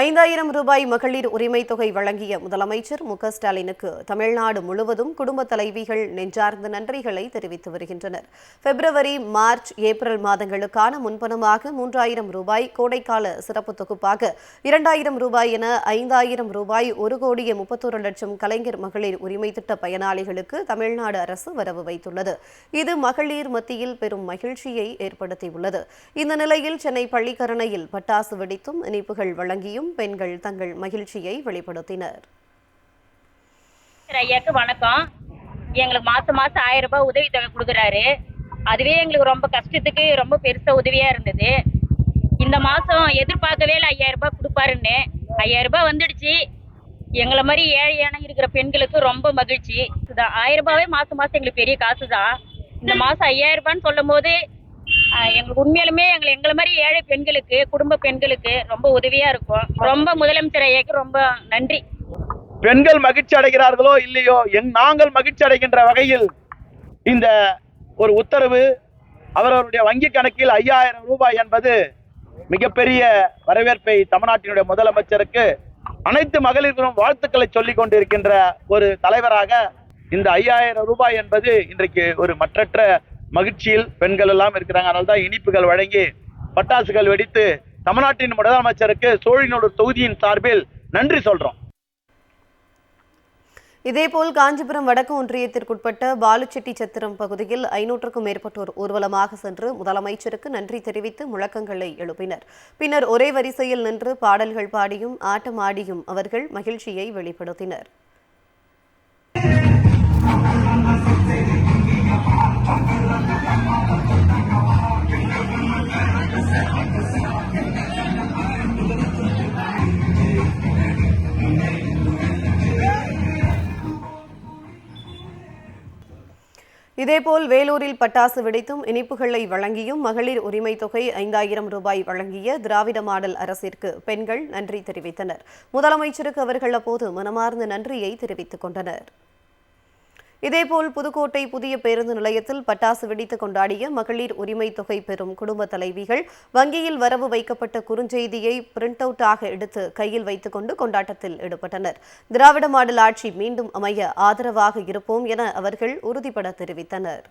ஐந்தாயிரம் ரூபாய் மகளிர் உரிமை தொகை வழங்கிய முதலமைச்சர் மு ஸ்டாலினுக்கு தமிழ்நாடு முழுவதும் குடும்ப தலைவிகள் நெஞ்சார்ந்த நன்றிகளை தெரிவித்து வருகின்றனர். பிப்ரவரி மார்ச் ஏப்ரல் மாதங்களுக்கான முன்பணமாக மூன்றாயிரம் ரூபாய் கோடைக்கால சிறப்பு தொகுப்பாக இரண்டாயிரம் ரூபாய் என ஐந்தாயிரம் ரூபாய் ஒரு கோடியே முப்பத்தோரு லட்சம் கலைஞர் மகளிர் உரிமை திட்ட பயனாளிகளுக்கு தமிழ்நாடு அரசு வரவு வைத்துள்ளது. இது மகளிர் மத்தியில் பெரும் மகிழ்ச்சியை ஏற்படுத்தியுள்ளது. இந்த நிலையில் சென்னை பள்ளிக்கரணையில் பட்டாசு வெடித்தும் இனிப்புகள் வழங்கியும் பெண்கள் தங்கள் மகிழ்ச்சியை வெளிப்படுத்தினர். ஐயாக்கு வணக்கம். எங்களுக்கு மாசம் மாசம் ஆயிரம் ரூபாய் உதவி தொகை கொடுக்குறாரு. அதுவே எங்களுக்கு ரொம்ப கஷ்டத்துக்கு ரொம்ப பெருசா உதவியா இருந்தது. இந்த மாசம் எதிர்பார்க்கவே இல்லை ஐயாயிரம் ரூபாய் கொடுப்பாருன்னு. ஐயாயிரம் ரூபாய் வந்துடுச்சு. எங்களை மாதிரி ஏழையான இருக்கிற பெண்களுக்கு ரொம்ப மகிழ்ச்சி. ஆயிரம் ரூபாவே மாசம் மாசம் எங்களுக்கு பெரிய காசு தான் இந்த மாசம் ஐயாயிரம் ரூபான்னு சொல்லும் போது எங்களுக்கு உண்மையிலுமே எங்களை எங்களை மாதிரி ஏழை பெண்களுக்கு குடும்ப பெண்களுக்கு ரொம்ப உதவியா இருக்கும். ரொம்ப முதலமைச்சர் ஐயாக்கு ரொம்ப நன்றி. பெண்கள் மகிழ்ச்சி அடைகிறார்களோ இல்லையோ எங் நாங்கள் மகிழ்ச்சி அடைகின்ற வகையில் இந்த ஒரு உத்தரவு அவரவருடைய வங்கி கணக்கில் ஐயாயிரம் ரூபாய் என்பது மிகப்பெரிய வரவேற்பை தமிழ்நாட்டினுடைய முதலமைச்சருக்கு அனைத்து மகளிர்களும் வாழ்த்துக்களை சொல்லிக் கொண்டிருக்கின்ற ஒரு தலைவராக இந்த ஐயாயிரம் ரூபாய் என்பது இன்றைக்கு ஒரு மற்றற்ற மகிழ்ச்சியில் பெண்கள் எல்லாம் இருக்கிறாங்க. அதனால தான் இனிப்புகள் வழங்கி பட்டாசுகள் வெடித்து தமிழ்நாட்டின் முதலமைச்சருக்கு சோழினோடு தொகுதியின் சார்பில் நன்றி சொல்றோம். இதேபோல் காஞ்சிபுரம் வடக்கு ஒன்றியத்திற்குட்பட்ட பாலுச்செட்டி சத்திரம் பகுதியில் ஐநூற்றுக்கும் மேற்பட்டோர் ஊர்வலமாக சென்று முதலமைச்சருக்கு நன்றி தெரிவித்து முழக்கங்களை எழுப்பினர். பின்னர் ஒரே வரிசையில் நின்று பாடல்கள் பாடியும் ஆட்டம் ஆடியும் அவர்கள் மகிழ்ச்சியை வெளிப்படுத்தினர். இதேபோல் வேலூரில் பட்டாசு வெடித்தும் இனிப்புகளை வழங்கியும் மகளிர் உரிமை தொகை ஐந்தாயிரம் ரூபாய் வழங்கிய திராவிட மாடல் அரசிற்கு பெண்கள் நன்றி தெரிவித்தனர். முதலமைச்சருக்கு அவர்கள் அப்போது மனமார்ந்த நன்றியை தெரிவித்துக் கொண்டனர். இதேபோல் புதுக்கோட்டை புதிய பேருந்து நிலையத்தில் பட்டாசு வெடித்து கொண்டாடிய மகளிர் உரிமை தொகை பெறும் குடும்ப தலைவிகள் வங்கியில் வரவு வைக்கப்பட்ட குறுஞ்செய்தியை பிரிண்ட் அவுட்டாக எடுத்து கையில் வைத்துக்கொண்டு கொண்டாட்டத்தில் ஈடுபட்டனர். திராவிட மாடல் ஆட்சி மீண்டும் அமைய ஆதரவாக இருப்போம் என அவர்கள் உறுதிபட தெரிவித்தனர்.